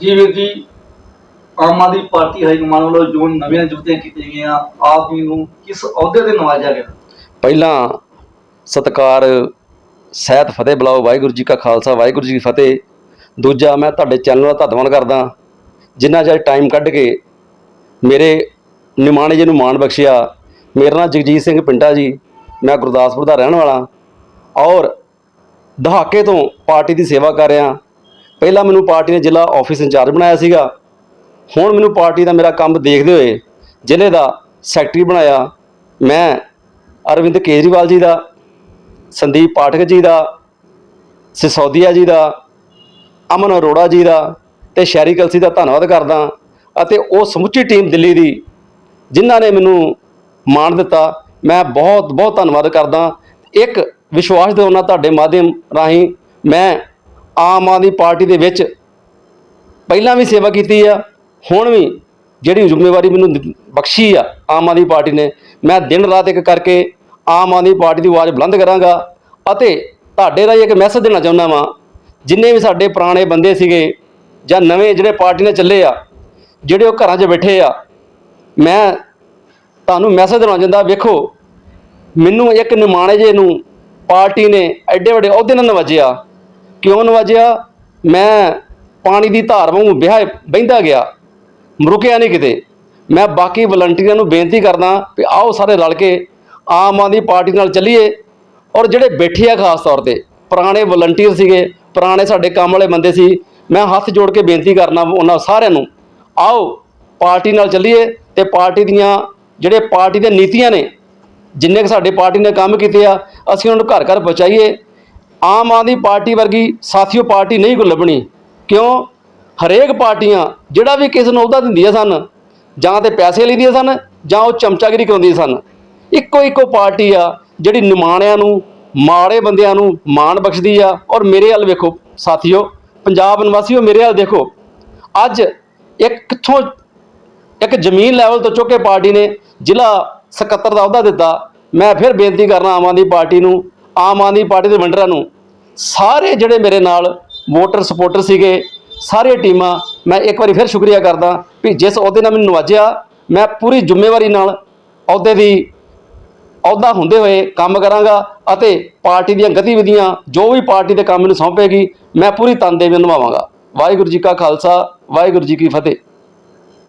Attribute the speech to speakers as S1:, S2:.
S1: ਜਿਵੇਂ ਵੀਰ Aam Aadmi party high command ਵੱਲੋਂ ਜੋ ਨਵੀਆਂ ਨਿਯੁਕਤੀਆਂ ਕੀਤੀਆਂ ਗਈਆਂ ਆਪ ਜੀ ਨੂੰ ਕਿਸ ਅਹੁਦੇ ਤੇ ਨਵਾਜਿਆ ਗਿਆ?
S2: ਪਹਿਲਾਂ ਸਤਕਾਰ, ਸਹਿਤ ਫਤਿਹ ਬੁਲਾਓ, ਵਾਹਿਗੁਰੂ ਜੀ ਕਾ ਖਾਲਸਾ, ਵਾਹਿਗੁਰੂ ਜੀ ਕੀ ਫਤਿਹ। ਦੂਜਾ, ਮੈਂ ਤੁਹਾਡੇ ਚੈਨਲ ਦਾ ਧੰਨਵਾਦ ਕਰਦਾ, ਜਿੰਨਾ ਚਿਰ ਟਾਈਮ ਕੱਢ ਕੇ ਮੇਰੇ ਨਿਮਾਣੇ ਜੀ ਨੂੰ ਮਾਣ ਬਖਸ਼ਿਆ। ਮੇਰਾ ਨਾਮ ਜਗਜੀਤ ਸਿੰਘ ਪਿੰਡਾ ਜੀ, ਮੈਂ ਗੁਰਦਾਸਪੁਰ ਦਾ ਰਹਿਣ ਵਾਲਾ। ਔਰ ਦਹਾਕੇ ਤੋਂ ਪਾਰਟੀ ਦੀ ਸੇਵਾ ਕਰ ਰਿਹਾ। ਪਹਿਲਾਂ ਮੈਨੂੰ ਪਾਰਟੀ ਨੇ ਜ਼ਿਲ੍ਹਾ ਆਫਿਸ ਇੰਚਾਰਜ ਬਣਾਇਆ ਸੀਗਾ। ਹੁਣ ਮੈਨੂੰ ਪਾਰਟੀ ਦਾ ਮੇਰਾ ਕੰਮ ਦੇਖਦੇ ਹੋਏ ਜ਼ਿਲ੍ਹੇ ਦਾ ਸੈਕਟਰੀ ਬਣਾਇਆ। ਮੈਂ ਅਰਵਿੰਦ ਕੇਜਰੀਵਾਲ ਜੀ ਦਾ, ਸੰਦੀਪ ਪਾਠਕ ਜੀ ਦਾ, ਸਿਸੋਦੀਆ ਜੀ ਦਾ, ਅਮਨ ਅਰੋੜਾ ਜੀ ਦਾ ਤੇ ਸ਼ਹਿਰੀ ਕਲਸੀ ਦਾ ਧੰਨਵਾਦ ਕਰਦਾ ਅਤੇ ਉਹ ਸਮੁੱਚੀ ਟੀਮ ਦਿੱਲੀ ਦੀ ਜਿਨ੍ਹਾਂ ਨੇ ਮੈਨੂੰ ਮਾਣ ਦਿੱਤਾ, ਮੈਂ ਬਹੁਤ ਬਹੁਤ ਧੰਨਵਾਦ ਕਰਦਾ। ਇੱਕ ਵਿਸ਼ਵਾਸ ਦਿਵਾਉਣਾ ਤੁਹਾਡੇ ਮਾਧਿਅਮ ਰਾਹੀਂ ਮੈਂ ਆਮ ਆਦਮੀ ਪਾਰਟੀ ਦੇ ਵਿੱਚ ਪਹਿਲਾਂ ਵੀ ਸੇਵਾ ਕੀਤੀ ਆ, ਹੁਣ ਵੀ ਜਿਹੜੀ ਜ਼ਿੰਮੇਵਾਰੀ ਮੈਨੂੰ ਬਖਸ਼ੀ ਆ ਆਮ ਆਦਮੀ ਪਾਰਟੀ ਨੇ, ਮੈਂ ਦਿਨ ਰਾਤ ਇੱਕ ਕਰਕੇ ਆਮ ਆਦਮੀ ਪਾਰਟੀ ਦੀ ਆਵਾਜ਼ ਬੁਲੰਦ ਕਰਾਂਗਾ ਅਤੇ ਤੁਹਾਡੇ ਰਾਹੀਂ ਇੱਕ ਮੈਸੇਜ ਦੇਣਾ ਚਾਹੁੰਦਾ ਵਾਂ, ਜਿੰਨੇ ਵੀ ਸਾਡੇ ਪੁਰਾਣੇ ਬੰਦੇ ਸੀਗੇ ਜਾਂ ਨਵੇਂ ਜਿਹੜੇ ਪਾਰਟੀ ਨਾਲ ਚੱਲੇ ਆ, ਜਿਹੜੇ ਉਹ ਘਰਾਂ 'ਚ ਬੈਠੇ ਆ, ਮੈਂ ਤੁਹਾਨੂੰ ਮੈਸੇਜ ਦੇਣਾ ਚਾਹੁੰਦਾ, ਵੇਖੋ, ਮੈਨੂੰ ਇੱਕ ਨਿਮਾਣੇ ਜੇ ਨੂੰ ਪਾਰਟੀ ਨੇ ਐਡੇ ਵੱਡੇ ਅਹੁਦੇ ਨਾਲ ਨਵਾਜਿਆ। ਕਿਉਂ ਨਵਾਜਿਆ ਮੈਂ ਪਾਣੀ ਦੀ ਧਾਰ ਵਾਂਗੂ ਵਿਆਹ ਬਹਿੰਦਾ ਗਿਆ। ਰੁਕਿਆ ਨਹੀਂ ਕਿਤੇ। ਮੈਂ ਬਾਕੀ ਵਲੰਟੀਅਰਾਂ ਨੂੰ ਬੇਨਤੀ ਕਰਦਾ ਵੀ ਆਓ ਸਾਰੇ ਰਲ ਕੇ ਆਮ ਆਦਮੀ ਪਾਰਟੀ ਨਾਲ ਚੱਲੀਏ। ਔਰ ਜਿਹੜੇ ਬੈਠੇ ਆ ਖਾਸ ਤੌਰ ਤੇ, ਪੁਰਾਣੇ ਵਲੰਟੀਅਰ ਸੀਗੇ, ਪੁਰਾਣੇ ਸਾਡੇ ਕੰਮ ਵਾਲੇ ਬੰਦੇ ਸੀ, ਮੈਂ ਹੱਥ ਜੋੜ ਕੇ ਬੇਨਤੀ ਕਰਨਾ ਉਹਨਾਂ ਸਾਰਿਆਂ ਨੂੰ, ਆਓ ਪਾਰਟੀ ਨਾਲ ਚੱਲੀਏ ਤੇ ਪਾਰਟੀ ਦੀਆਂ ਜਿਹੜੇ ਪਾਰਟੀ ਦੀਆਂ ਨੀਤੀਆਂ ਨੇ, ਜਿੰਨੇ ਕੁ ਸਾਡੇ ਪਾਰਟੀ ਨੇ ਕੰਮ ਕੀਤੇ ਆ, ਅਸੀਂ ਉਹਨਾਂ ਨੂੰ ਘਰ ਘਰ ਪਹੁੰਚਾਈਏ। ਆਮ ਆਦਮੀ ਪਾਰਟੀ ਵਰਗੀ ਸਾਥੀਓ ਪਾਰਟੀ ਨਹੀਂ ਕੋਈ ਲੱਭਣੀ। ਕਿਉਂ? ਹਰੇਕ ਪਾਰਟੀਆਂ ਜਿਹੜਾ ਵੀ ਕਿਸੇ ਨੂੰ ਅਹੁਦਾ ਦਿੰਦੀਆਂ ਸਨ, ਜਾਂ ਤੇ ਪੈਸੇ ਲੈਂਦੀਆਂ ਸਨ, ਜਾਂ ਉਹ ਚਮਚਾਗਿਰੀ ਕਰਾਉਂਦੀਆਂ ਸਨ। ਇੱਕੋ ਇੱਕੋ ਪਾਰਟੀ ਆ ਜਿਹੜੀ ਨਿਮਾਣਿਆਂ ਨੂੰ, ਮਾੜੇ ਬੰਦਿਆਂ ਨੂੰ ਮਾਣ ਬਖਸ਼ਦੀ ਆ। ਔਰ ਮੇਰੇ ਵੱਲ ਵੇਖੋ ਸਾਥੀਓ, ਪੰਜਾਬ ਨਿਵਾਸੀਓ, ਮੇਰੇ ਵੱਲ ਦੇਖੋ। ਅੱਜ ਇੱਕ ਕਿੱਥੋਂ ਇੱਕ ਜ਼ਮੀਨ ਲੈਵਲ ਤੋਂ ਚੁੱਕ ਕੇ ਪਾਰਟੀ ਨੇ ਜ਼ਿਲ੍ਹਾ ਸਕੱਤਰ ਦਾ ਅਹੁਦਾ ਦਿੱਤਾ। ਮੈਂ ਫਿਰ ਬੇਨਤੀ ਕਰਨਾ ਆਮ ਆਦਮੀ ਪਾਰਟੀ ਨੂੰ ਆਮ ਆਦਮੀ ਪਾਰਟੀ ਦੇ ਵੰਡਰਾਂ ਨੂੰ ਸਾਰੇ ਜਿਹੜੇ ਮੇਰੇ ਨਾਲ ਵੋਟਰ ਸਪੋਰਟਰ ਸੀਗੇ ਸਾਰੇ ਟੀਮਾਂ, ਮੈਂ ਇੱਕ ਵਾਰੀ ਫਿਰ ਸ਼ੁਕਰੀਆ ਕਰਦਾ ਵੀ ਜਿਸ ਅਹੁਦੇ ਨਾਲ ਮੈਨੂੰ ਨਵਾਜਿਆ, ਮੈਂ ਪੂਰੀ ਜ਼ਿੰਮੇਵਾਰੀ ਨਾਲ ਅਹੁਦੇ ਦੀ, ਅਹੁਦਾ ਹੁੰਦੇ ਹੋਏ ਕੰਮ ਕਰਾਂਗਾ ਅਤੇ ਪਾਰਟੀ ਦੀਆਂ ਗਤੀਵਿਧੀਆਂ, ਜੋ ਵੀ ਪਾਰਟੀ ਦੇ ਕੰਮ ਮੈਨੂੰ ਸੌਂਪੇਗੀ, ਮੈਂ ਪੂਰੀ ਤਨਦੇਹੀ ਨਿਭਾਵਾਂਗਾ। ਵਾਹਿਗੁਰੂ ਜੀ ਕਾ ਖਾਲਸਾ, ਵਾਹਿਗੁਰੂ ਜੀ ਕੀ ਫਤਿਹ।